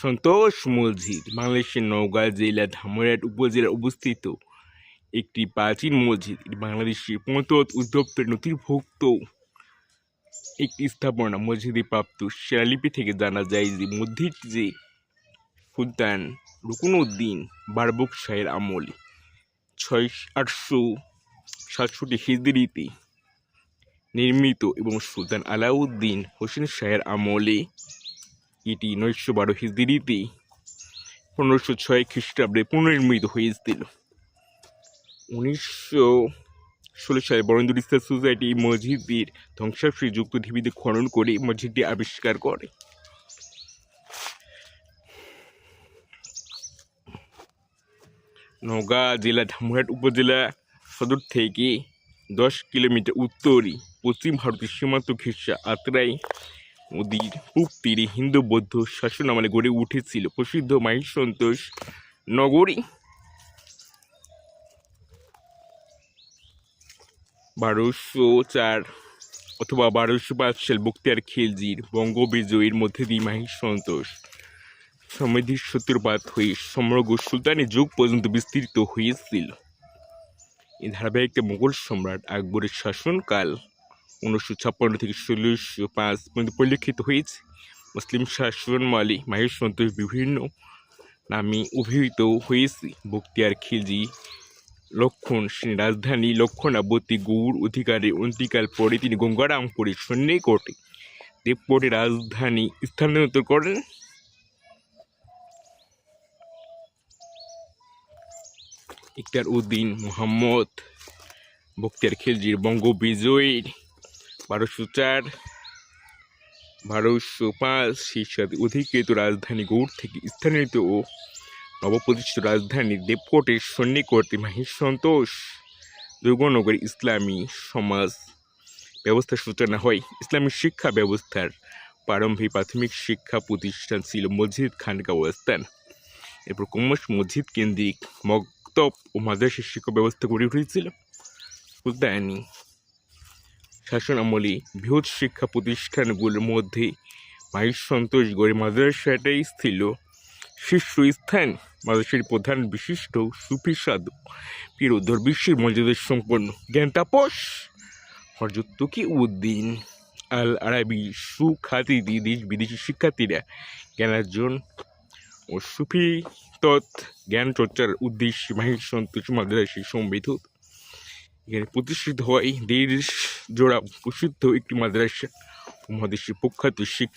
সন্তোষ মসজিদ, বাংলাদেশের নওগাঁ জেলা ধামরাট উপজেলায় অবস্থিত। একটি প্রাচীন মসজিদ, এটি বাংলাদেশের পঁতত উদ্যোক্তের নথিভুক্ত একটি স্থাপনা মসজিদে প্রাপ্ত শিলালিপি থেকে জানা যায় যে মসজিদটি যে সুলতান রুকুনউদ্দিন বারবুক শাহের আমলে ছয় আটশো সাতষট্টি হিজড়িতে নির্মিত এবং সুলতান আলাউদ্দিন হোসেন শাহের আমলে এটি নয়শো বারো হিজড়িতে পনেরোশো ছয় খ্রিস্টাব্দে পুনর্নির্মিত হয়েছিল উনিশশো ষোলো সালে বরেন্দ্র রিসার্চ সোসাইটি মসজিদের ধ্বংসাবশেষ যুক্ত ঢিবিতে খনন করে মসজিদটি আবিষ্কার করে। নওগাঁ জেলা ধামরাট উপজেলা সদর থেকে দশ কিলোমিটার উত্তরে পশ্চিম ভারতের সীমান্ত ঘেঁষা আত্রাই নদীর পূব তীরে হিন্দু বৌদ্ধ শাসন আমলে গড়ে উঠেছিল প্রসিদ্ধ মাহির সন্তোষ নগরী। বারোশো চার অথবা বারোশো পাঁচ সাল বক্তিয়ার খিলজির বঙ্গবিজয়ীর মধ্যে দিয়ে মাহির সন্তোষ। সমৃদ্ধির সূত্রপাত হয়ে সমগ্র সুলতানি যুগ পর্যন্ত বিস্তৃত হয়েছিল। এই ধারাবাহিকটা মুঘল সম্রাট আকবরের শাসনকাল উনিশশো ছাপ্পান্ন থেকে ষোলোশো পাঁচ পর্যন্ত পরিলক্ষিত হয়েছে। মুসলিম শাসনমালে মাহির সন্তোষ বিভিন্ন নামে অভিহিত হয়েছে। বক্তিয়ার খিলজি, লক্ষণ রাজধানী লক্ষণাবতী, গৌড় অধিকারে অন্তিকাল পরে তিনি গঙ্গারামপুরের সন্নিকটে দেবপুরের রাজধানী স্থানান্তর করেন। ইকতার উদ্দিন মোহাম্মদ বক্তিয়ার খিলজির বঙ্গ বিজয়ের বারোশো চার, বারোশো পাঁচ খ্রিস্টাব্দে অধিকৃত রাজধানী গৌড় থেকে স্থানান্তরিত ও নবপ্রতিষ্ঠিত রাজধানী দেবকোটের সন্নিকটে মাহির সন্তোষ দুর্গনগর ইসলামী সমাজ ব্যবস্থার সূচনা হয়। ইসলামী শিক্ষা ব্যবস্থার প্রারম্ভিক প্রাথমিক শিক্ষা প্রতিষ্ঠান ছিল মসজিদ খানকা অবস্থান এরপর ক্রমশ মসজিদ কেন্দ্রিক মক্তব ও মাদ্রাসা শিক্ষা ব্যবস্থা গড়ে উঠেছিল। সুলতানি শাসন আমলে বৃহৎ শিক্ষা প্রতিষ্ঠানগুলোর মধ্যে মাহির সন্তোষ গড়ে মাদ্রাসাটাই ছিল শীর্ষস্থান মাদ্রাসার প্রধান বিশিষ্ট সুফি সাধু। পীর ও দরবিশের মর্যাদা সম্পন্ন জ্ঞান তাপস। হরজত উদ্দিন? আল আরবি সুখ্যাতি দেশ বিদেশি শিক্ষার্থীরা জ্ঞানার্জন ও সুফি তৎ জ্ঞান চর্চার উদ্দেশ্যে মাহির সন্তোষ মাদ্রাসী সমৃদ্ধ এখানে প্রতিষ্ঠিত হয় দেশ জোড়া প্রসিদ্ধ একটি মাদ্রাসা মহাদেশের প্রখ্যাত শিক্ষা